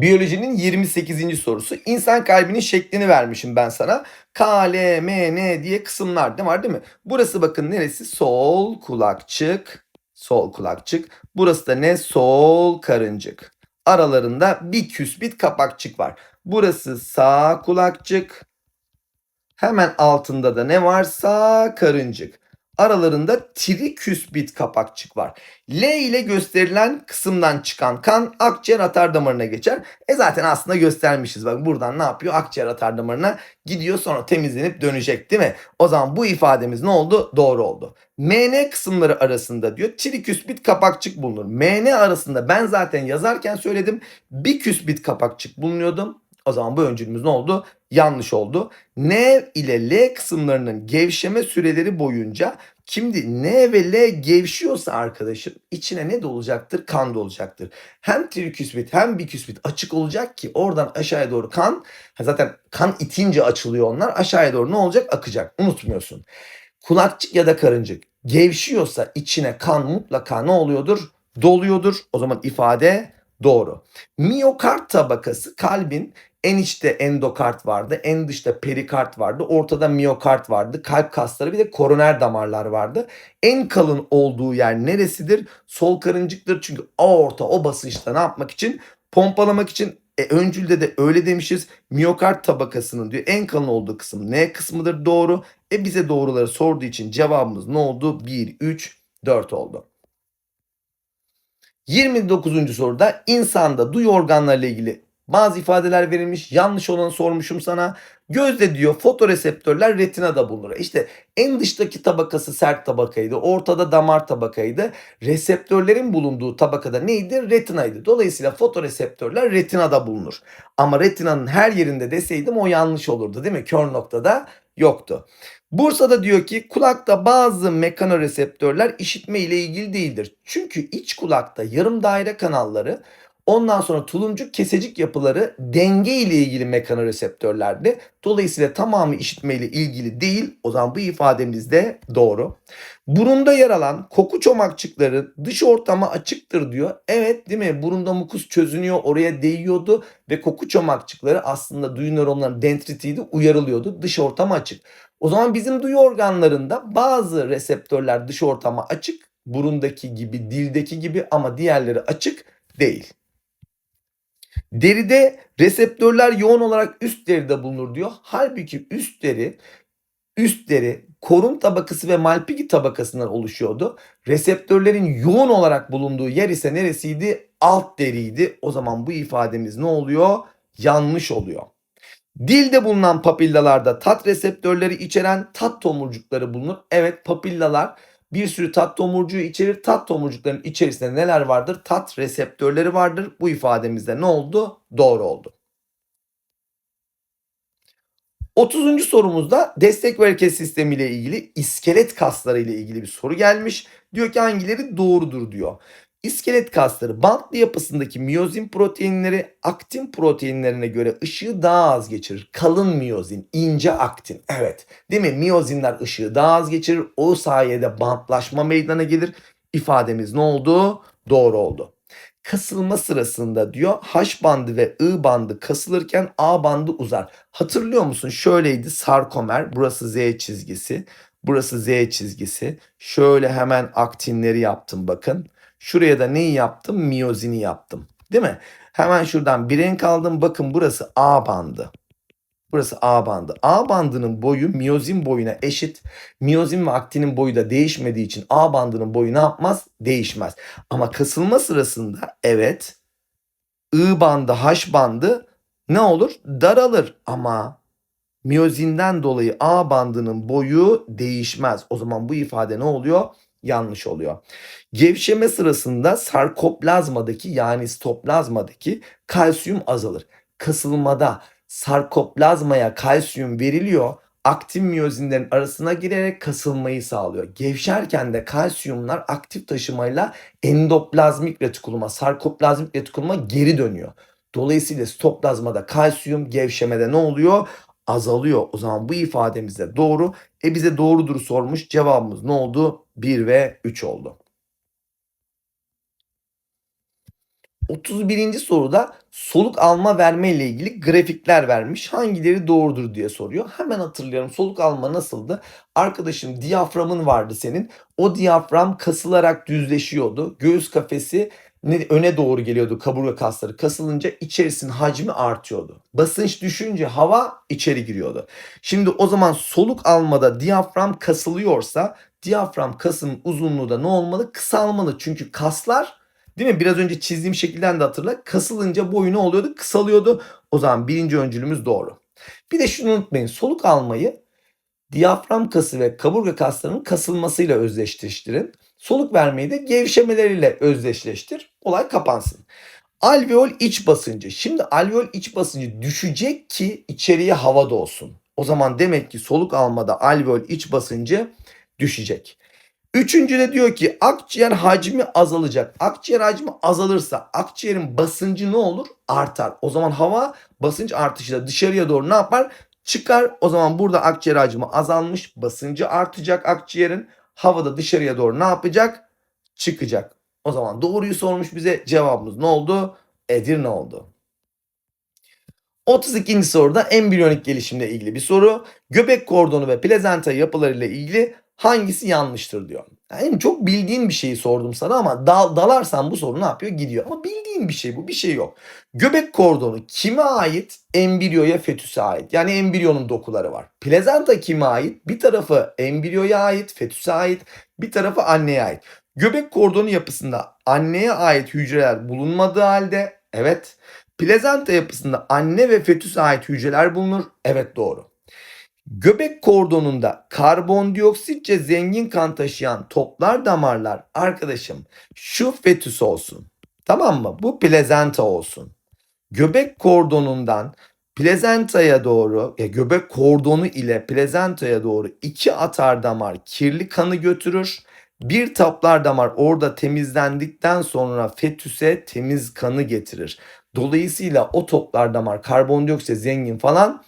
Biyolojinin 28. sorusu. İnsan kalbinin şeklini vermişim ben sana. K, L, M, N diye kısımlar da var değil mi? Burası bakın neresi? Sol kulakçık. Sol kulakçık. Burası da ne? Sol karıncık. Aralarında bir küsbit kapakçık var. Burası sağ kulakçık. Hemen altında da ne var? Sağ karıncık. Aralarında triküsbit kapakçık var. L ile gösterilen kısımdan çıkan kan akciğer atar damarına geçer. E zaten aslında göstermişiz. Bak buradan ne yapıyor? Akciğer atar damarına gidiyor sonra temizlenip dönecek değil mi? O zaman bu ifademiz ne oldu? Doğru oldu. MN kısımları arasında diyor triküsbit kapakçık bulunur. MN arasında ben zaten yazarken söyledim. Bir küsbit kapakçık bulunuyordum. O zaman bu öncülümüz ne oldu? Yanlış oldu. N ile L kısımlarının gevşeme süreleri boyunca Şimdi N ve L gevşiyorsa arkadaşım içine ne dolacaktır? Kan dolacaktır. Hem triküsbit hem biküsbit açık olacak ki oradan aşağıya doğru kan zaten kan itince açılıyor onlar aşağıya doğru ne olacak? Akacak. Unutmuyorsun. Kulakçık ya da karıncık gevşiyorsa içine kan mutlaka ne oluyordur? Doluyordur. O zaman ifade doğru. Miyokard tabakası kalbin en içte endokard vardı, en dışta perikard vardı, ortada miyokard vardı, kalp kasları bir de koroner damarlar vardı. En kalın olduğu yer neresidir? Sol karıncıktır çünkü aorta o basınçta ne yapmak için? Pompalamak için e, öncülde de öyle demişiz. Miyokard tabakasının diyor en kalın olduğu kısım ne kısmıdır? Doğru. E bize doğruları sorduğu için cevabımız ne oldu? 1, 3, 4 oldu. 29. soruda insanda duyu organlarıyla ilgili bazı ifadeler verilmiş. Yanlış olanı sormuşum sana. Gözde diyor fotoreseptörler retinada bulunur. İşte en dıştaki tabakası sert tabakaydı. Ortada damar tabakaydı. Reseptörlerin bulunduğu tabakada neydi? Retinaydı. Dolayısıyla fotoreseptörler retinada bulunur. Ama retinanın her yerinde deseydim o yanlış olurdu değil mi? Kör noktada yoktu. Bursa'da diyor ki kulakta bazı mekanoreseptörler işitme ile ilgili değildir. Çünkü iç kulakta yarım daire kanalları Ondan sonra tulumcuk kesecik yapıları denge ile ilgili mekanoreseptörlerdi. Dolayısıyla tamamı işitme ile ilgili değil. O zaman bu ifademiz de doğru. Burunda yer alan koku çomakçıkları dış ortama açıktır diyor. Evet değil mi? Burunda mukus çözünüyor oraya değiyordu ve koku çomakçıkları aslında duyu nöronlarının dendritiydi uyarılıyordu. Dış ortama açık. O zaman bizim duyu organlarında bazı reseptörler dış ortama açık. Burundaki gibi, dildeki gibi ama diğerleri açık değil. Deride reseptörler yoğun olarak üst deride bulunur diyor. Halbuki üst deri üst deri korun tabakası ve malpighi tabakasından oluşuyordu. Reseptörlerin yoğun olarak bulunduğu yer ise neresiydi? Alt deriydi. O zaman bu ifademiz ne oluyor? Yanlış oluyor. Dilde bulunan papillalarda tat reseptörleri içeren tat tomurcukları bulunur. Evet papillalar bir sürü tat tomurcuğu içerir. Tat tomurcuklarının içerisinde neler vardır? Tat reseptörleri vardır. Bu ifademizde ne oldu? Doğru oldu. 30. sorumuzda destek ve hareket sistemi ile ilgili iskelet kasları ile ilgili bir soru gelmiş. Diyor ki hangileri doğrudur diyor. İskelet kasları bantlı yapısındaki miyozin proteinleri aktin proteinlerine göre ışığı daha az geçirir. Kalın miyozin, ince aktin. Evet. Değil mi? Miyozinler ışığı daha az geçirir. O sayede bantlaşma meydana gelir. İfademiz ne oldu? Doğru oldu. Kasılma sırasında diyor H bandı ve I bandı kasılırken A bandı uzar. Hatırlıyor musun? Şöyleydi sarkomer. Burası Z çizgisi. Burası Z çizgisi. Şöyle hemen aktinleri yaptım bakın. Şuraya da neyi yaptım? Miyozini yaptım. Değil mi? Hemen şuradan bir renk aldım. Bakın burası A bandı. Burası A bandı. A bandının boyu miyozin boyuna eşit. Miyozin ve aktinin boyu da değişmediği için A bandının boyu ne yapmaz? Değişmez. Ama kasılma sırasında evet I bandı, H bandı ne olur? Daralır ama miyozinden dolayı A bandının boyu değişmez. O zaman bu ifade ne oluyor? Yanlış oluyor. Gevşeme sırasında sarkoplazmadaki yani stoplazmadaki kalsiyum azalır. Kasılmada sarkoplazmaya kalsiyum veriliyor. Aktin miyozinlerin arasına girerek kasılmayı sağlıyor. Gevşerken de kalsiyumlar aktif taşımayla endoplazmik retikuluma, sarkoplazmik retikuluma geri dönüyor. Dolayısıyla stoplazmada kalsiyum gevşemede ne oluyor? Azalıyor. O zaman bu ifademiz de doğru. E bize doğrudur sormuş. Cevabımız ne oldu? 1 ve 3 oldu. 31. soruda soluk alma verme ile ilgili grafikler vermiş. Hangileri doğrudur diye soruyor. Hemen hatırlıyorum. Soluk alma nasıldı? Arkadaşım diyaframın vardı senin. O diyafram kasılarak düzleşiyordu. Göğüs kafesi öne doğru geliyordu kaburga kasları kasılınca içerisinin hacmi artıyordu. Basınç düşünce hava içeri giriyordu. Şimdi o zaman soluk almada diyafram kasılıyorsa diyafram kasının uzunluğu da ne olmalı? Kısalmalı. Çünkü kaslar değil mi? Biraz önce çizdiğim şekilden de hatırla. Kasılınca boyu ne oluyordu? Kısalıyordu. O zaman birinci öncülümüz doğru. Bir de şunu unutmayın. Soluk almayı diyafram kası ve kaburga kaslarının kasılmasıyla özdeşleştirin. Soluk vermeyi de gevşemeleriyle özdeşleştir. Olay kapansın. Alveol iç basıncı. Şimdi alveol iç basıncı düşecek ki içeriye hava dolsun. O zaman demek ki soluk almada alveol iç basıncı düşecek. Üçüncü de diyor ki akciğer hacmi azalacak. Akciğer hacmi azalırsa akciğerin basıncı ne olur? Artar. O zaman hava basınç artışıyla dışarıya doğru ne yapar? Çıkar. O zaman burada akciğer hacmi azalmış. Basıncı artacak akciğerin. Havada dışarıya doğru ne yapacak? Çıkacak. O zaman doğruyu sormuş bize. Cevabımız ne oldu? Edirne oldu. 32. soruda embriyonik gelişimle ilgili bir soru. Göbek kordonu ve plazenta yapılarıyla ilgili hangisi yanlıştır diyor. Yani çok bildiğin bir şeyi sordum sana ama dal, dalarsan bu soru ne yapıyor? Gidiyor. Ama bildiğin bir şey bu. Bir şey yok. Göbek kordonu kime ait? Embriyoya, fetüse ait. Yani embriyonun dokuları var. Plazenta kime ait? Bir tarafı embriyoya ait, fetüse ait. Bir tarafı anneye ait. Göbek kordonu yapısında anneye ait hücreler bulunmadığı halde evet. Plazenta yapısında anne ve fetüse ait hücreler bulunur. Evet doğru. Göbek kordonunda karbondioksitçe zengin kan taşıyan toplar damarlar arkadaşım şu fetüs olsun. Tamam mı? Bu plazenta olsun. Göbek kordonundan plazentaya doğru, ya göbek kordonu ile plazentaya doğru iki atar damar kirli kanı götürür. Bir taplar damar orada temizlendikten sonra fetüse temiz kanı getirir. Dolayısıyla o toplar damar karbondioksit zengin falan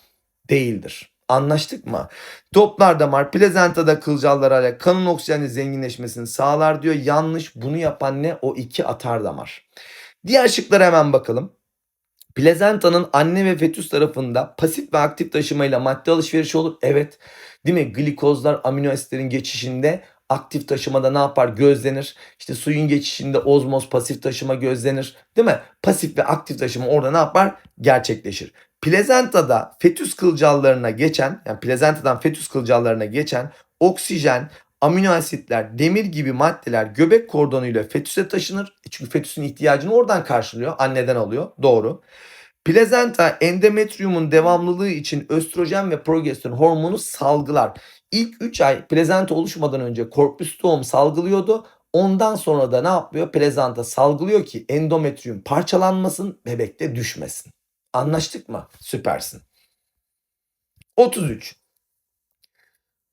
değildir. Anlaştık mı? Toplar damar plazentada kılcallarıyla kanın oksijenle zenginleşmesini sağlar diyor. Yanlış. Bunu yapan ne? O iki atar damar. Diğer şıklara hemen bakalım. Plazentanın anne ve fetüs tarafında pasif ve aktif taşımayla madde alışverişi olur. Evet. Değil mi? Glikozlar amino asitlerin geçişinde aktif taşımada ne yapar? Gözlenir. İşte suyun geçişinde ozmoz pasif taşıma gözlenir. Değil mi? Pasif ve aktif taşıma orada ne yapar? Gerçekleşir. Plazentada fetüs kılcallarına geçen, yani plazentadan fetüs kılcallarına geçen oksijen, amino asitler, demir gibi maddeler göbek kordonuyla fetüse taşınır. E Çünkü fetüsün ihtiyacını oradan karşılıyor, anneden alıyor. Doğru. Plazenta endometriumun devamlılığı için östrojen ve progesteron hormonu salgılar. İlk 3 ay plazenta oluşmadan önce korpüstoğum salgılıyordu. Ondan sonra da ne yapıyor? Plazenta salgılıyor ki endometrium parçalanmasın, bebekte düşmesin. Anlaştık mı? Süpersin. 33.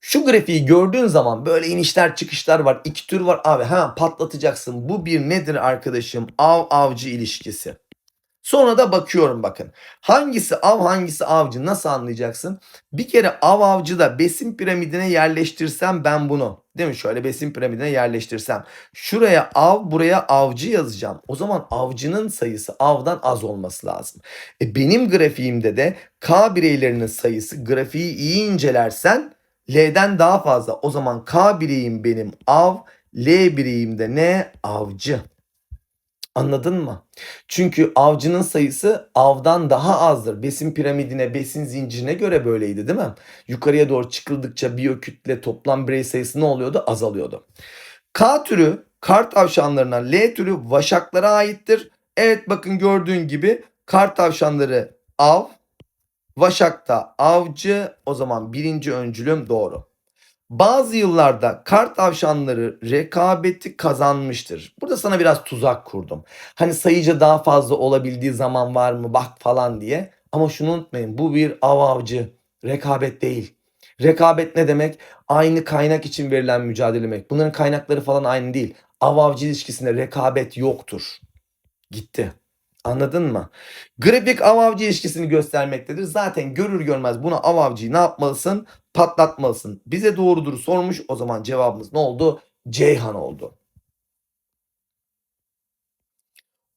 Şu grafiği gördüğün zaman böyle inişler çıkışlar var. iki tür var. Abi hemen patlatacaksın. Bu bir nedir arkadaşım? Av avcı ilişkisi. Sonra da bakıyorum bakın. Hangisi av hangisi avcı nasıl anlayacaksın? Bir kere av avcıda besin piramidine yerleştirsem ben bunu. Değil mi? Şöyle besin piramidine yerleştirsem. Şuraya av buraya avcı yazacağım. O zaman avcının sayısı avdan az olması lazım. E benim grafiğimde de K bireylerinin sayısı grafiği iyi incelersen L'den daha fazla. O zaman K bireyim benim av, L bireyim de ne? Avcı. Anladın mı? Çünkü avcının sayısı avdan daha azdır. Besin piramidine, besin zincirine göre böyleydi değil mi? Yukarıya doğru çıkıldıkça biyokütle toplam birey sayısı ne oluyordu? Azalıyordu. K türü kar tavşanlarına, L türü vaşaklara aittir. Evet bakın gördüğün gibi kar tavşanları av, vaşakta avcı. O zaman birinci öncülüm doğru. Bazı yıllarda kar tavşanları rekabeti kazanmıştır. Burada sana biraz tuzak kurdum. Hani sayıca daha fazla olabildiği zaman var mı bak falan diye. Ama şunu unutmayın bu bir av avcı. Rekabet değil. Rekabet ne demek? Aynı kaynak için verilen mücadele demek. Bunların kaynakları falan aynı değil. Av avcı ilişkisinde rekabet yoktur. Gitti. Anladın mı? Grafik av avcı ilişkisini göstermektedir. Zaten görür görmez buna av avcıyı ne yapmalısın? Patlatmalısın. Bize doğrudur sormuş. O zaman cevabımız ne oldu? Ceyhan oldu.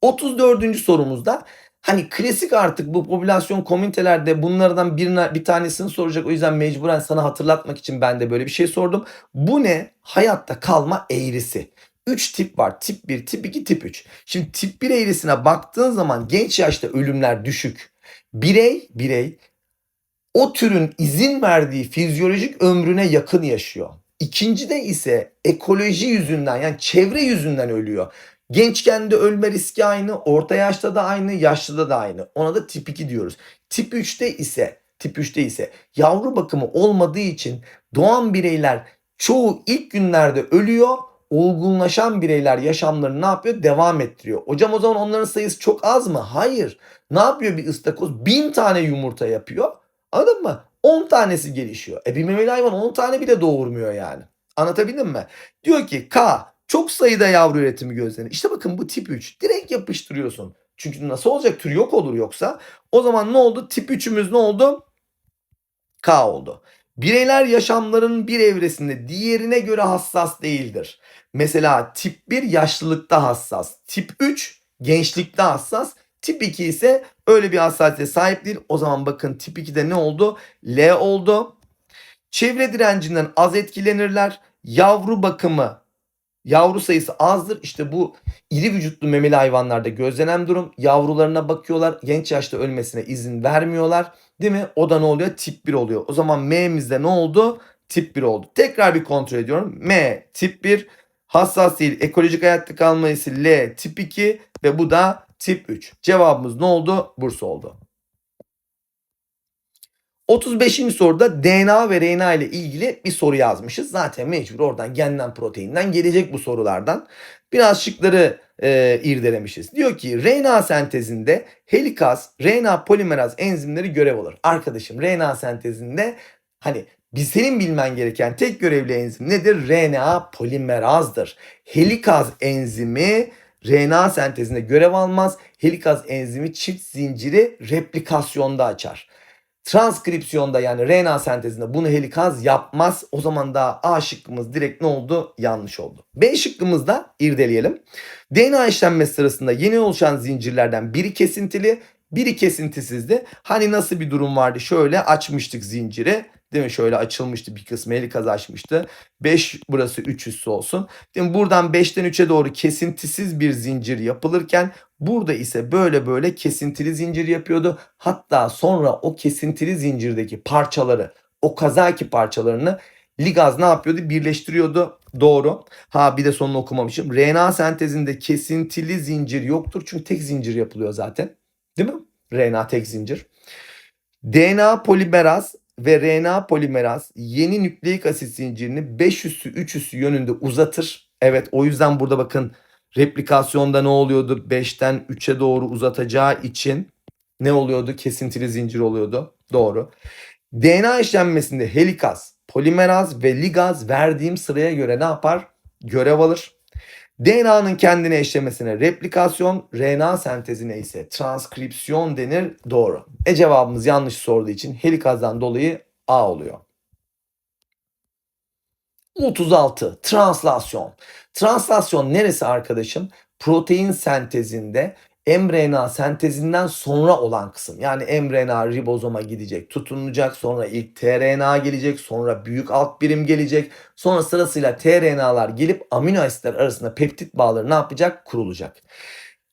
34. sorumuzda hani klasik artık bu popülasyon komünitelerde bunlardan birine, bir tanesini soracak. O yüzden mecburen sana hatırlatmak için ben de böyle bir şey sordum. Bu ne? Hayatta kalma eğrisi. 3 tip var. Tip 1, tip 2, tip 3. Şimdi tip 1 eğrisine baktığın zaman genç yaşta ölümler düşük. Birey, birey o türün izin verdiği fizyolojik ömrüne yakın yaşıyor. İkincide ise ekoloji yüzünden yani çevre yüzünden ölüyor. Gençken de ölme riski aynı, orta yaşta da aynı, yaşlıda da aynı. Ona da tip 2 diyoruz. Tip 3'te ise tip 3'te ise yavru bakımı olmadığı için doğan bireyler çoğu ilk günlerde ölüyor. Olgunlaşan bireyler yaşamlarını ne yapıyor? Devam ettiriyor. Hocam o zaman onların sayısı çok az mı? Hayır. Ne yapıyor bir ıstakoz? Bin tane yumurta yapıyor. Anladın mı? 10 tanesi gelişiyor. E bir memeli hayvan 10 tane bile doğurmuyor yani. Anlatabildim mi? Diyor ki K çok sayıda yavru üretimi gözlenir. İşte bakın bu tip 3. Direkt yapıştırıyorsun. Çünkü nasıl olacak? Tür yok olur yoksa. O zaman ne oldu? Tip 3'ümüz ne oldu? K oldu. Bireyler yaşamlarının bir evresinde diğerine göre hassas değildir. Mesela tip 1 yaşlılıkta hassas. Tip 3 gençlikte hassas. Tip 2 ise öyle bir hassasiyete sahip değil. O zaman bakın tip 2'de ne oldu? L oldu. Çevre direncinden az etkilenirler. Yavru bakımı, yavru sayısı azdır. İşte bu iri vücutlu memeli hayvanlarda gözlenen durum. Yavrularına bakıyorlar. Genç yaşta ölmesine izin vermiyorlar. Değil mi? O da ne oluyor? Tip 1 oluyor. O zaman M'mizde ne oldu? Tip 1 oldu. Tekrar bir kontrol ediyorum. M tip 1. Hassas değil. Ekolojik hayatta kalmayısı L tip 2 ve bu da tip 3. Cevabımız ne oldu? Bursa oldu. 35. soruda DNA ve RNA ile ilgili bir soru yazmışız. Zaten mecbur oradan genden proteinden gelecek bu sorulardan. Biraz şıkları e, irdelemişiz. Diyor ki RNA sentezinde helikaz, RNA polimeraz enzimleri görev alır. Arkadaşım RNA sentezinde hani biz senin bilmen gereken tek görevli enzim nedir? RNA polimerazdır. Helikaz enzimi RNA sentezinde görev almaz. Helikaz enzimi çift zinciri replikasyonda açar. Transkripsiyonda yani RNA sentezinde bunu helikaz yapmaz. O zaman da A şıkkımız direkt ne oldu? Yanlış oldu. B şıkkımızda irdeleyelim. DNA işlenmesi sırasında yeni oluşan zincirlerden biri kesintili, biri kesintisizdi. Hani nasıl bir durum vardı? Şöyle açmıştık zinciri. Değil mi? Şöyle açılmıştı bir kısmı helikaz açmıştı. 5 burası 3 üssü olsun. Değil mi? Buradan 5'ten 3'e doğru kesintisiz bir zincir yapılırken burada ise böyle böyle kesintili zincir yapıyordu. Hatta sonra o kesintili zincirdeki parçaları, o kazaki parçalarını ligaz ne yapıyordu? Birleştiriyordu. Doğru. Ha bir de sonunu okumamışım. RNA sentezinde kesintili zincir yoktur. Çünkü tek zincir yapılıyor zaten. Değil mi? RNA tek zincir. DNA polimeraz ve RNA polimeraz yeni nükleik asit zincirini 5 üssü 3 üssü yönünde uzatır. Evet o yüzden burada bakın replikasyonda ne oluyordu? 5'ten 3'e doğru uzatacağı için ne oluyordu? Kesintili zincir oluyordu. Doğru. DNA işlenmesinde helikaz, polimeraz ve ligaz verdiğim sıraya göre ne yapar? Görev alır. DNA'nın kendine eşlemesine replikasyon, RNA sentezine ise transkripsiyon denir. Doğru. E cevabımız yanlış sorduğu için helikazdan dolayı A oluyor. 36. Translasyon. Translasyon neresi arkadaşım? Protein sentezinde mRNA sentezinden sonra olan kısım. Yani mRNA ribozoma gidecek, tutunacak, sonra ilk tRNA gelecek, sonra büyük alt birim gelecek. Sonra sırasıyla tRNA'lar gelip amino asitler arasında peptit bağları ne yapacak? Kurulacak.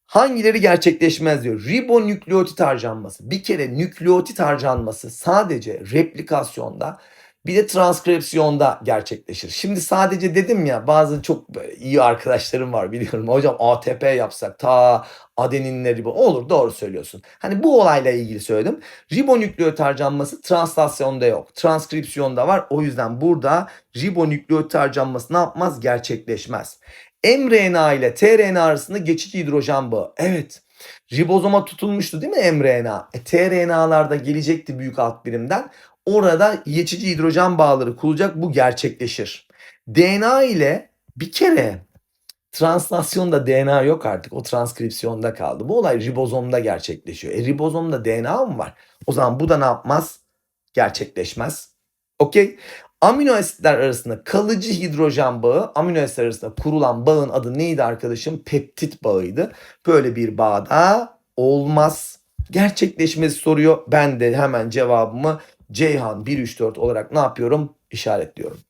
Hangileri gerçekleşmez diyor. Ribonükleotit harcanması. Bir kere nükleotit harcanması sadece replikasyonda bir de transkripsiyonda gerçekleşir. Şimdi sadece dedim ya bazı çok iyi arkadaşlarım var biliyorum. Hocam ATP yapsak ta adeninle ribo olur doğru söylüyorsun. Hani bu olayla ilgili söyledim. Ribonükleot harcanması translasyonda yok. Transkripsiyonda var. O yüzden burada ribonükleot harcanması ne yapmaz? Gerçekleşmez. mRNA ile tRNA arasında geçici hidrojen bağı. Evet. Ribozoma tutulmuştu değil mi mRNA? E, tRNA'larda gelecekti büyük alt birimden orada geçici hidrojen bağları kurulacak bu gerçekleşir. DNA ile bir kere translasyonda DNA yok artık o transkripsiyonda kaldı. Bu olay ribozomda gerçekleşiyor. E ribozomda DNA mı var? O zaman bu da ne yapmaz? Gerçekleşmez. Okey. Amino asitler arasında kalıcı hidrojen bağı, amino asitler arasında kurulan bağın adı neydi arkadaşım? Peptit bağıydı. Böyle bir bağda olmaz. Gerçekleşmesi soruyor. Ben de hemen cevabımı Ceyhan 134 olarak ne yapıyorum? İşaretliyorum.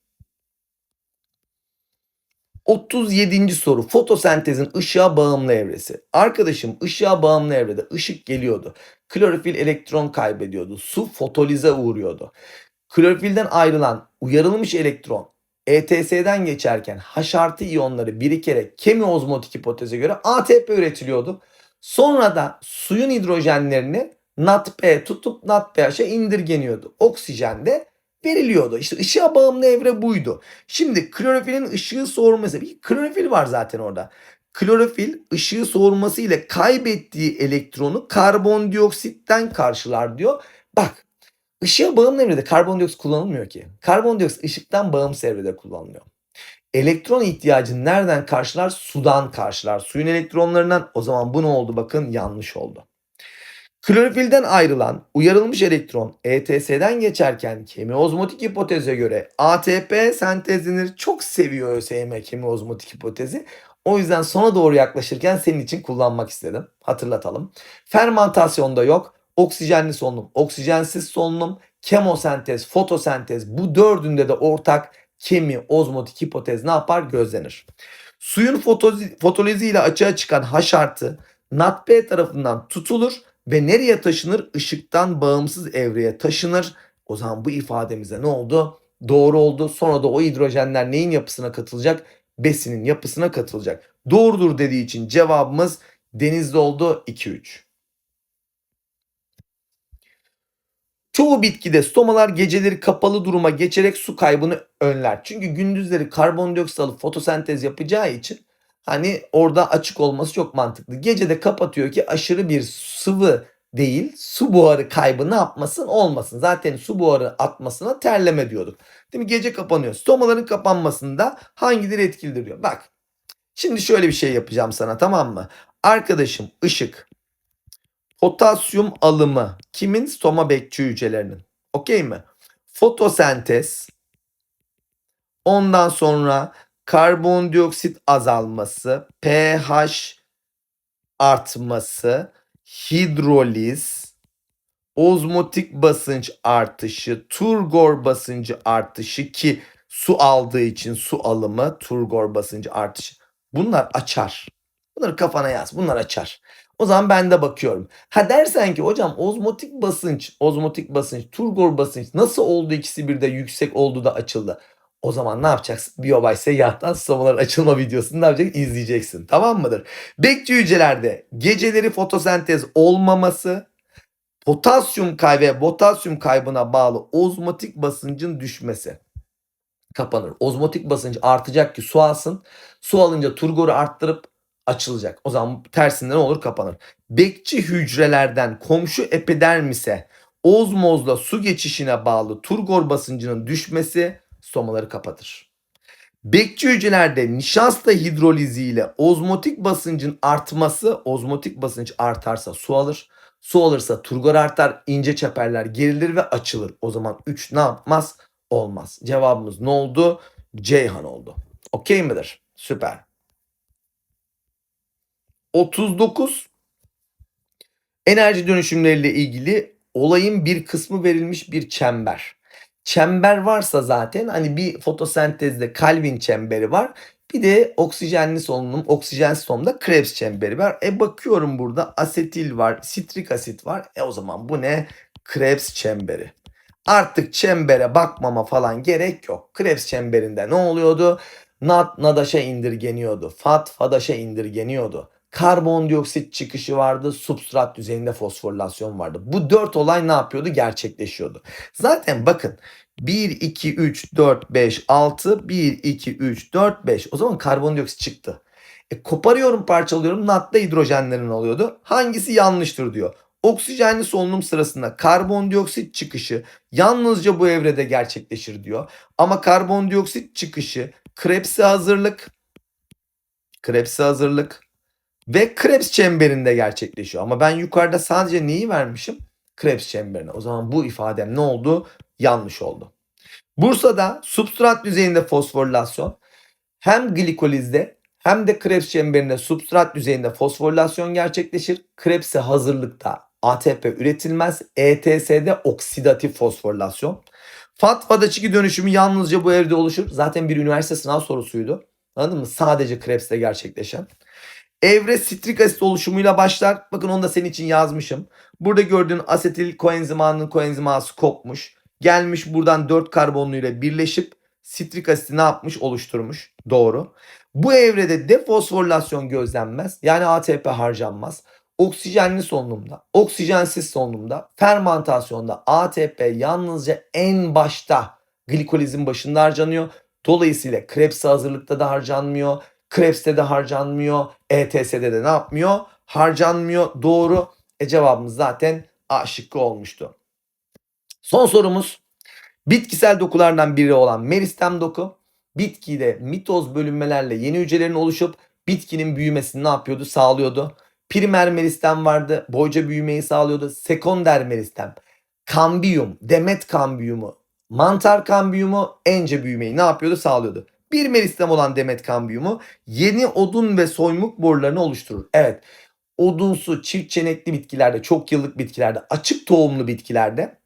37. soru. Fotosentezin ışığa bağımlı evresi. Arkadaşım ışığa bağımlı evrede ışık geliyordu. Klorofil elektron kaybediyordu. Su fotolize uğruyordu. Klorofilden ayrılan uyarılmış elektron ETS'den geçerken H artı iyonları birikerek kemiozmotik hipoteze göre ATP üretiliyordu. Sonra da suyun hidrojenlerini NADP tutup NADPH'e indirgeniyordu. Oksijen de veriliyordu. İşte ışığa bağımlı evre buydu. Şimdi klorofilin ışığı soğurması. Bir klorofil var zaten orada. Klorofil ışığı soğurması ile kaybettiği elektronu karbondioksitten karşılar diyor. Bak ışığa bağımlı evrede karbondioksit kullanılmıyor ki. Karbondioksit ışıktan bağımsız evrede kullanılıyor. Elektron ihtiyacını nereden karşılar? Sudan karşılar. Suyun elektronlarından o zaman bu ne oldu? Bakın yanlış oldu. Klorofilden ayrılan uyarılmış elektron ETS'den geçerken kemiozmotik hipoteze göre ATP sentezlenir. Çok seviyor ÖSYM kemiozmotik hipotezi. O yüzden sona doğru yaklaşırken senin için kullanmak istedim. Hatırlatalım. Fermantasyonda yok. Oksijenli solunum, oksijensiz solunum, kemosentez, fotosentez bu dördünde de ortak kemi ozmotik hipotez ne yapar? Gözlenir. Suyun fotolizi ile açığa çıkan H artı NADP tarafından tutulur ve nereye taşınır? Işıktan bağımsız evreye taşınır. O zaman bu ifademize ne oldu? Doğru oldu. Sonra da o hidrojenler neyin yapısına katılacak? Besinin yapısına katılacak. Doğrudur dediği için cevabımız denizde oldu 2-3. Çoğu bitkide stomalar geceleri kapalı duruma geçerek su kaybını önler. Çünkü gündüzleri karbondioksit alıp fotosentez yapacağı için hani orada açık olması çok mantıklı. Gecede kapatıyor ki aşırı bir sıvı değil su buharı kaybı ne yapmasın olmasın. Zaten su buharı atmasına terleme diyorduk. Değil mi? Gece kapanıyor. Stomaların kapanmasında hangileri etkilidir diyor. Bak şimdi şöyle bir şey yapacağım sana tamam mı? Arkadaşım ışık potasyum alımı kimin? Stoma bekçi hücrelerinin. Okey mi? Fotosentez ondan sonra karbondioksit azalması, pH artması, hidroliz, ozmotik basınç artışı, turgor basıncı artışı ki su aldığı için su alımı, turgor basıncı artışı. Bunlar açar. Bunları kafana yaz. Bunlar açar. O zaman ben de bakıyorum. Ha dersen ki hocam ozmotik basınç, ozmotik basınç, turgor basınç nasıl oldu ikisi bir de yüksek oldu da açıldı? O zaman ne yapacaksın? Biyobay seyyahtan stomaların açılma videosunu ne yapacaksın? İzleyeceksin. Tamam mıdır? Bekçi hücrelerde geceleri fotosentez olmaması, potasyum kaybı ve potasyum kaybına bağlı ozmotik basıncın düşmesi kapanır. Ozmotik basınç artacak ki su alsın. Su alınca turgoru arttırıp açılacak. O zaman tersinde ne olur? Kapanır. Bekçi hücrelerden komşu epidermise ozmozla su geçişine bağlı turgor basıncının düşmesi stomaları kapatır. Bekçi hücrelerde nişasta hidrolizi ile ozmotik basıncın artması, ozmotik basınç artarsa su alır. Su alırsa turgor artar, ince çeperler gerilir ve açılır. O zaman 3 ne yapmaz? Olmaz. Cevabımız ne oldu? Ceyhan oldu. Okey midir? Süper. 39 enerji dönüşümleriyle ilgili olayın bir kısmı verilmiş bir çember. Çember varsa zaten hani bir fotosentezde Calvin çemberi var. Bir de oksijenli solunum, oksijen solunumda Krebs çemberi var. E bakıyorum burada asetil var, sitrik asit var. E o zaman bu ne? Krebs çemberi. Artık çembere bakmama falan gerek yok. Krebs çemberinde ne oluyordu? NAD NADAŞ'a indirgeniyordu. FAT FADAŞ'a indirgeniyordu karbondioksit çıkışı vardı, substrat düzeyinde fosforilasyon vardı. Bu dört olay ne yapıyordu? Gerçekleşiyordu. Zaten bakın 1, 2, 3, 4, 5, 6, 1, 2, 3, 4, 5. O zaman karbondioksit çıktı. E, koparıyorum parçalıyorum natta hidrojenlerin oluyordu. Hangisi yanlıştır diyor. Oksijenli solunum sırasında karbondioksit çıkışı yalnızca bu evrede gerçekleşir diyor. Ama karbondioksit çıkışı Krebs'e hazırlık, Krebs'e hazırlık, ve Krebs çemberinde gerçekleşiyor. Ama ben yukarıda sadece neyi vermişim? Krebs çemberine. O zaman bu ifadem ne oldu? Yanlış oldu. Bursa'da substrat düzeyinde fosforilasyon hem glikolizde hem de Krebs çemberinde substrat düzeyinde fosforilasyon gerçekleşir. Krebs'e hazırlıkta ATP üretilmez. ETS'de oksidatif fosforilasyon. Fat-Fadaçiki dönüşümü yalnızca bu evde oluşur. Zaten bir üniversite sınav sorusuydu. Anladın mı? Sadece Krebs'te gerçekleşen. Evre sitrik asit oluşumuyla başlar. Bakın onu da senin için yazmışım. Burada gördüğün asetil koenzim A'nın koenzim A'sı kopmuş. Gelmiş buradan 4 karbonlu ile birleşip sitrik asiti ne yapmış? Oluşturmuş. Doğru. Bu evrede defosforilasyon gözlenmez. Yani ATP harcanmaz. Oksijenli solunumda, oksijensiz solunumda, fermentasyonda ATP yalnızca en başta glikolizin başında harcanıyor. Dolayısıyla Krebs'e hazırlıkta da harcanmıyor. Krebs'te de harcanmıyor. ETS'de de ne yapmıyor? Harcanmıyor. Doğru. E cevabımız zaten A şıkkı olmuştu. Son sorumuz. Bitkisel dokulardan biri olan meristem doku bitkide mitoz bölünmelerle yeni hücrelerin oluşup bitkinin büyümesini ne yapıyordu? Sağlıyordu. Primer meristem vardı. Boyca büyümeyi sağlıyordu. Sekonder meristem. Kambiyum, demet kambiyumu, mantar kambiyumu ence büyümeyi ne yapıyordu? Sağlıyordu. Bir meristem olan demet kambiyumu yeni odun ve soymuk borularını oluşturur. Evet odunsu çift çenekli bitkilerde çok yıllık bitkilerde açık tohumlu bitkilerde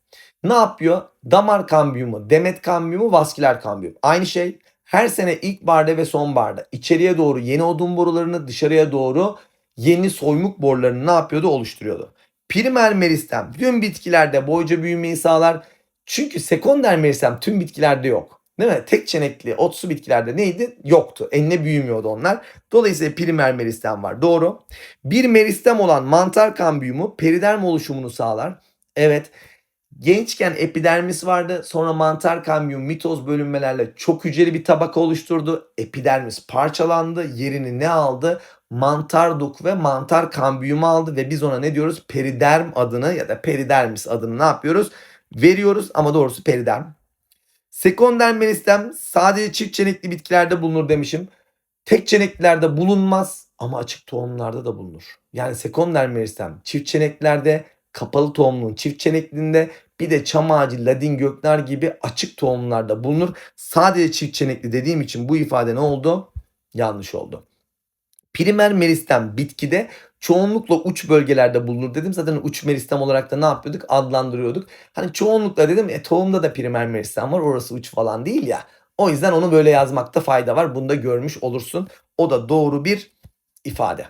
ne yapıyor? Damar kambiyumu, demet kambiyumu, vasküler kambiyum. Aynı şey her sene ilkbaharda ve sonbaharda içeriye doğru yeni odun borularını dışarıya doğru yeni soymuk borularını ne yapıyordu? Oluşturuyordu. Primer meristem tüm bitkilerde boyca büyümeyi sağlar. Çünkü sekonder meristem tüm bitkilerde yok. Değil mi? Tek çenekli otsu bitkilerde neydi? Yoktu. Enine büyümüyordu onlar. Dolayısıyla primer meristem var. Doğru. Bir meristem olan mantar kambiyumu periderm oluşumunu sağlar. Evet. Gençken epidermis vardı. Sonra mantar kambiyum mitoz bölünmelerle çok hücreli bir tabaka oluşturdu. Epidermis parçalandı. Yerini ne aldı? Mantar doku ve mantar kambiyumu aldı ve biz ona ne diyoruz? Periderm adını ya da peridermis adını ne yapıyoruz? Veriyoruz ama doğrusu periderm. Sekonder meristem sadece çift çenekli bitkilerde bulunur demişim. Tek çeneklilerde bulunmaz ama açık tohumlarda da bulunur. Yani sekonder meristem çift çeneklerde, kapalı tohumluğun çift çenekliğinde bir de çam ağacı, ladin, göknar gibi açık tohumlarda bulunur. Sadece çift çenekli dediğim için bu ifade ne oldu? Yanlış oldu. Primer meristem bitkide çoğunlukla uç bölgelerde bulunur dedim. Zaten uç meristem olarak da ne yapıyorduk? Adlandırıyorduk. Hani çoğunlukla dedim e, tohumda da primer meristem var. Orası uç falan değil ya. O yüzden onu böyle yazmakta fayda var. Bunu da görmüş olursun. O da doğru bir ifade.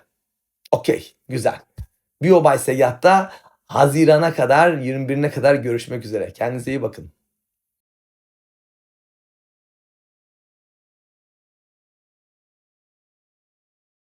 Okey. Güzel. Biyobay Seyyah'ta Haziran'a kadar 21'ine kadar görüşmek üzere. Kendinize iyi bakın.